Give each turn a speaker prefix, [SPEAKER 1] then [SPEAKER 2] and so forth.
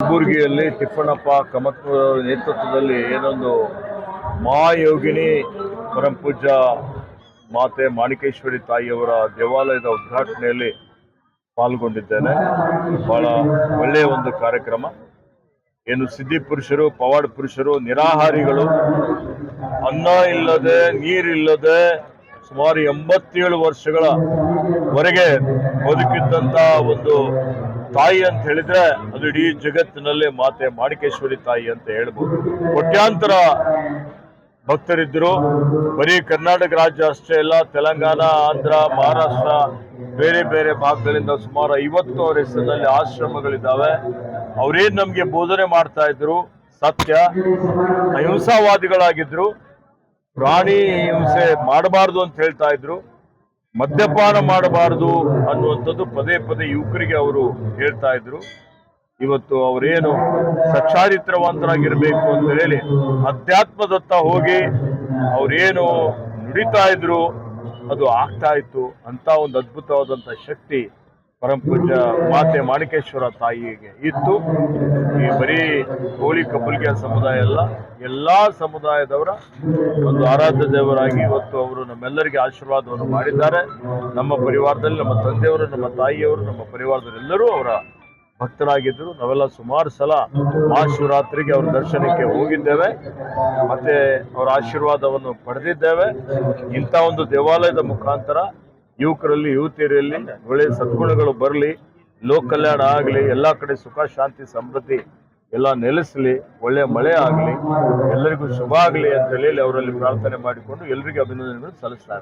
[SPEAKER 1] ಕಲಬುರಗಿಯಲ್ಲಿ ತಿಪ್ಪಣ್ಣಪ್ಪ ಕಮತ್ ನೇತೃತ್ವದಲ್ಲಿ ಏನೊಂದು ಮಹಾಯೋಗಿನಿ ಪರಂಪೂಜ ಮಾತೆ ಮಾಣಿಕೇಶ್ವರಿ ತಾಯಿಯವರ ದೇವಾಲಯದ ಉದ್ಘಾಟನೆಯಲ್ಲಿ ಪಾಲ್ಗೊಂಡಿದ್ದೇನೆ. ಬಹಳ ಒಳ್ಳೆಯ ಒಂದು ಕಾರ್ಯಕ್ರಮ. ಏನು ಸಿದ್ಧಿ ಪುರುಷರು, ಪವಾಡ ಪುರುಷರು, ನಿರಾಹಾರಿಗಳು, ಅನ್ನ ಇಲ್ಲದೆ, ನೀರಿಲ್ಲದೆ ಸುಮಾರು ಎಂಬತ್ತೇಳು ವರ್ಷಗಳವರೆಗೆ ಬದುಕಿದ್ದಂಥ ಒಂದು ತಾಯಿ ಅಂತ ಹೇಳಿದ್ರೆ ಅದು ಇಡೀ ಜಗತ್ತಿನಲ್ಲೇ ಮಾತೆ ಮಾಡಿಕೇಶ್ವರಿ ತಾಯಿ ಅಂತ ಹೇಳ್ಬೋದು. ಕೋಟ್ಯಾಂತರ ಭಕ್ತರಿದ್ದರು. ಬರೀ ಕರ್ನಾಟಕ ರಾಜ್ಯ ಅಷ್ಟೇ ಅಲ್ಲ, ತೆಲಂಗಾಣ, ಆಂಧ್ರ, ಮಹಾರಾಷ್ಟ್ರ, ಬೇರೆ ಬೇರೆ ಭಾಗಗಳಿಂದ ಸುಮಾರು ಐವತ್ತು ಅವರ ಹೆಸರಿನಲ್ಲಿ ಆಶ್ರಮಗಳಿದ್ದಾವೆ. ಅವರೇನು ನಮಗೆ ಬೋಧನೆ ಮಾಡ್ತಾ ಇದ್ರು? ಸತ್ಯ. ಅಹಿಂಸಾವಾದಿಗಳಾಗಿದ್ರು. ಪ್ರಾಣಿ ಹಿಂಸೆ ಮಾಡಬಾರ್ದು ಅಂತ ಹೇಳ್ತಾ ಇದ್ರು. ಮದ್ಯಪಾನ ಮಾಡಬಾರದು ಅನ್ನುವಂಥದ್ದು ಪದೇ ಪದೇ ಯುವಕರಿಗೆ ಅವರು ಹೇಳ್ತಾ ಇದ್ರು. ಇವತ್ತು ಅವರೇನು ಸಚ್ಚಾರಿತ್ರವಂತರಾಗಿರಬೇಕು ಅಂತ ಹೇಳಿ ಅಧ್ಯಾತ್ಮದತ್ತ ಹೋಗಿ ಅವರೇನು ನುಡಿತಾ ಇದ್ರು, ಅದು ಆಗ್ತಾ ಇತ್ತು ಅಂತ ಒಂದು ಅದ್ಭುತವಾದಂತ ಶಕ್ತಿ ಪರಮ ಪೂಜ್ಯ ಮಾತೆ ಮಾಣಿಕೇಶ್ವರ ತಾಯಿಗೆ ಇತ್ತು. ಈ ಬರೀ ಹೋಳಿ ಕಬ್ಬುಲ್ಗೆ ಸಮುದಾಯ ಅಲ್ಲ, ಎಲ್ಲಾ ಸಮುದಾಯದವರ ಒಂದು ಆರಾಧ್ಯ ದೇವರಾಗಿ ಇವತ್ತು ಅವರು ನಮ್ಮೆಲ್ಲರಿಗೆ ಆಶೀರ್ವಾದವನ್ನು ಮಾಡಿದ್ದಾರೆ. ನಮ್ಮ ಪರಿವಾರದಲ್ಲಿ ನಮ್ಮ ತಂದೆಯವರು, ನಮ್ಮ ತಾಯಿಯವರು, ನಮ್ಮ ಪರಿವಾರದವರೆಲ್ಲರೂ ಅವರ ಭಕ್ತರಾಗಿದ್ದರು. ನಾವೆಲ್ಲ ಸುಮಾರು ಸಲ ಮಹಾಶಿವರಾತ್ರಿಗೆ ಅವರ ದರ್ಶನಕ್ಕೆ ಹೋಗಿದ್ದೇವೆ. ಮತ್ತೆ ಅವರ ಆಶೀರ್ವಾದವನ್ನು ಪಡೆದಿದ್ದೇವೆ. ಇಂಥ ಒಂದು ದೇವಾಲಯದ ಮುಖಾಂತರ ಯುವಕರಲ್ಲಿ, ಯುವತಿಯರಲ್ಲಿ ಒಳ್ಳೆಯ ಸದ್ಗುಣಗಳು ಬರಲಿ ಲೋಕ ಕಲ್ಯಾಣ ಆಗಲಿ, ಎಲ್ಲ ಕಡೆ ಸುಖ, ಶಾಂತಿ, ಸಮೃದ್ಧಿ ಎಲ್ಲ ನೆಲೆಸಲಿ ಒಳ್ಳೆಯ ಮಳೆ ಆಗಲಿ, ಎಲ್ಲರಿಗೂ ಶುಭ ಆಗಲಿ ಅಂತ ಹೇಳಿ ಅವರಲ್ಲಿ ಪ್ರಾರ್ಥನೆ ಮಾಡಿಕೊಂಡು ಎಲ್ಲರಿಗೂ ಅಭಿನಂದನೆಗಳು ಸಲ್ಲಿಸ್ತಾರೆ.